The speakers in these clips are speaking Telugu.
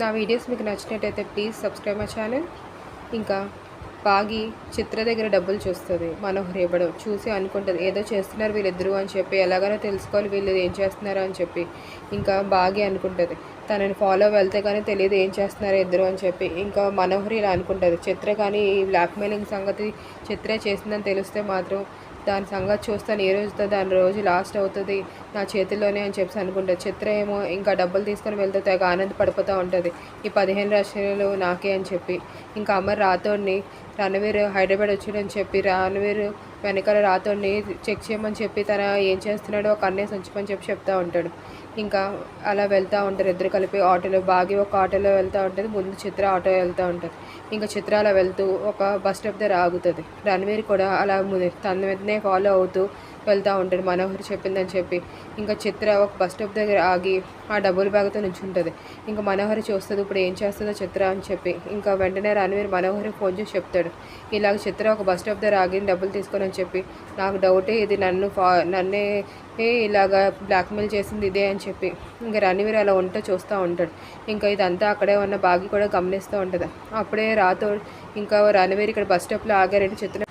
నా వీడియోస్ మీకు నచ్చినట్టయితే ప్లీజ్ సబ్స్క్రైబ్ మై ఛానల్. ఇంకా బాగి చిత్ర దగ్గర డబ్బులు చూస్తుంది మనోహర్ ఇవ్వడం చూసి అనుకుంటుంది ఏదో చేస్తున్నారు వీళ్ళిద్దరూ అని చెప్పి ఎలాగైనా తెలుసుకోవాలి వీళ్ళు ఏం చేస్తున్నారు అని చెప్పి. ఇంకా బాగి అనుకుంటుంది తనని ఫాలో వెళ్తే కానీ తెలియదు ఏం చేస్తున్నారు ఇద్దరు అని చెప్పి. ఇంకా మనోహర్ ఇలా అనుకుంటుంది చిత్ర కానీ ఈ బ్లాక్మెయిలింగ్ సంగతి చిత్రే చేసిందని తెలిస్తే మాత్రం దాని సంగతి చూస్తాను ఏ రోజుతో దాని రోజు లాస్ట్ అవుతుంది నా చేతిలోనే అని చెప్పి అనుకుంటా. చిత్ర ఏమో ఇంకా డబ్బులు తీసుకొని వెళ్తే తెగ ఆనందపడిపోతూ ఉంటుంది. ఈ పదిహేను లక్షలు నాకే అని చెప్పి. ఇంకా అమర్ రాతోడిని రణవీర్ హైదరాబాద్ వచ్చాడని చెప్పి రణవీర్ వెనకాల రాతోని చెక్ చేయమని చెప్పి తన ఏం చేస్తున్నాడో ఒక అన్నయ్య ఉంచమని చెప్పి చెప్తా ఉంటాడు. ఇంకా అలా వెళ్తూ ఉంటారు ఇద్దరు కలిపి ఆటోలో. బాగి ఒక ఆటోలో వెళ్తూ ఉంటుంది ముందు చిత్ర ఆటో వెళ్తూ ఉంటుంది. ఇంకా చిత్ర అలా వెళ్తూ ఒక బస్ స్టాప్ దగ్గర ఆగుతుంది. రణవీర్ కూడా అలా తన మీదనే ఫాలో అవుతూ వెళ్తూ ఉంటాడు. మనోహర్ చెప్పిందని చెప్పి ఇంకా చిత్ర ఒక బస్ స్టాప్ దగ్గర ఆగి ఆ డబ్బుల బ్యాగ్తో నుంచుంటుంది. ఇంకా మనోహర్ చూస్తుంది ఇప్పుడు ఏం చేస్తుందో చిత్ర అని చెప్పి ఇంకా వెంటనే రణవీర్ మనోహర్ ఫోన్ చేసి చెప్తాడు. ఇలాగ చిత్ర ఒక బస్ స్టాప్ దగ్గర ఆగి డబ్బులు తీసుకొని అని చెప్పి నాకు డౌటే ఇది నన్ను ఫా నన్నే ఏ ఇలాగా బ్లాక్మెయిల్ చేసింది ఇదే అని చెప్పి ఇంకా రణవీర్ అలా ఉంటే చూస్తూ ఉంటాడు. ఇంకా ఇదంతా అక్కడే ఉన్న బాగి కూడా గమనిస్తూ ఉంటుంది. అప్పుడే రాతో ఇంకా రణవీర్ ఇక్కడ బస్ స్టాప్లో ఆగారంటే చిత్ర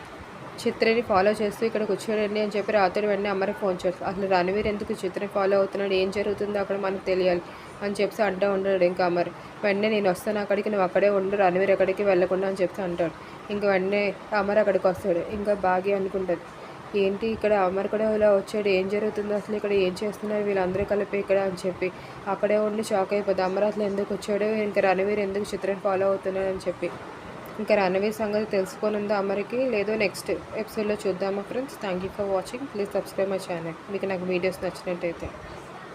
చిత్రని ఫాలో చేస్తూ ఇక్కడ కూర్చోడండి అని చెప్పి రాత్రి వెంటనే అమ్మకి ఫోన్ చేస్తాడు అసలు రణవీర్ ఎందుకు చిత్రని ఫాలో అవుతున్నాడు? ఏం జరుగుతుందో అక్కడ మనకు తెలియాలి అని చెప్పి అంటూ ఉంటాడు ఇంకా అమర్. వెంటనే నేను వస్తాను అక్కడికి నువ్వు అక్కడే ఉండు రణవీర్ ఎక్కడికి వెళ్ళకుండా అని చెప్తే అంటాడు. ఇంకా వెంటనే అమర్ అక్కడికి వస్తాడు. ఇంకా బాగి అనుకుంటుంది. ఏంటి ఇక్కడ అమర్ కూడా ఇలా వచ్చాడు? ఏం జరుగుతుందో? అసలు ఇక్కడ ఏం చేస్తున్నారు? వీళ్ళందరూ కలిపి ఇక్కడ అని చెప్పి. అక్కడే ఉండి షాక్ అయిపోద్ది అమర్ అసలు ఎందుకు వచ్చాడు? ఇంకా రణవీర్ ఎందుకు చిత్రం ఫాలో అవుతున్నాడు? అని చెప్పి. ఇంకా రణవీర్ సంగతి తెలుసుకోనుందో అమరికి? లేదో నెక్స్ట్ ఎపిసోడ్లో చూద్దామా friends thank you for watching please subscribe my channel మీకు నాకు వీడియోస్ నచ్చినట్టయితే.